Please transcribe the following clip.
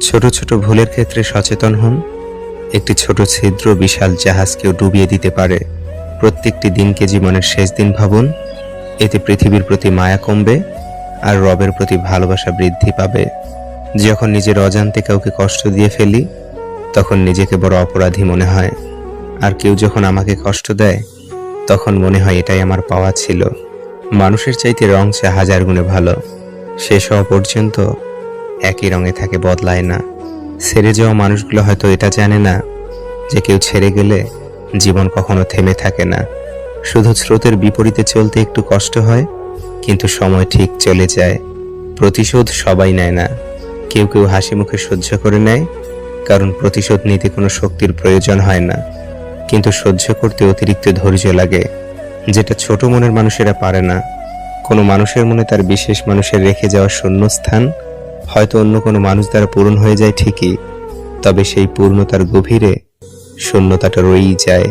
ছোট ছোট ভুলের ক্ষেত্রে সচেতন হন। একটি ছোট ছিদ্র বিশাল জাহাজকেও ডুবিয়ে দিতে পারে। প্রত্যেকটি দিনকে জীবনের শেষ দিন ভাবুন। এতে পৃথিবীর প্রতি মায়া কমবে আর রবের প্রতি ভালোবাসা বৃদ্ধি পাবে। যখন নিজের অজান্তে কাউকে কষ্ট দিয়ে ফেলি, তখন নিজেকে বড় অপরাধী মনে হয়। আর কেউ যখন আমাকে কষ্ট দেয়, তখন মনে হয় এটাই আমার পাওয়া ছিল। মানুষের চাইতে রং চা হাজার গুণে ভালো। শেষ হওয়া পর্যন্ত একই রঙে থাকে, বদলায় না। ছেড়ে যাওয়া মানুষগুলো হয়তো এটা জানে না যে কেউ ছেড়ে গেলে জীবন কখনো থেমে থাকে না। শুধু স্রোতের বিপরীতে চলতে একটু কষ্ট হয়, কিন্তু সময় ঠিক চলে যায়। প্রতিশোধ সবাই নেয় না। কেউ কেউ হাসি মুখে সহ্য করে নেয়, কারণ প্রতিশোধ নিতে কোনো শক্তির প্রয়োজন হয় না। কিন্তু সহ্য করতে অতিরিক্ত ধৈর্য লাগে, যেটা ছোট মনের মানুষেরা পারে না। কোনো মানুষের মনে তার বিশেষ মানুষের রেখে যাওয়া শূন্যস্থান হয়তো অন্য কোনো মানুষ দ্বারা পূরণ হয়ে যায় ঠিকই, তবে সেই পূর্ণতার গভীরে শূন্যতাটা রয়েই যায়।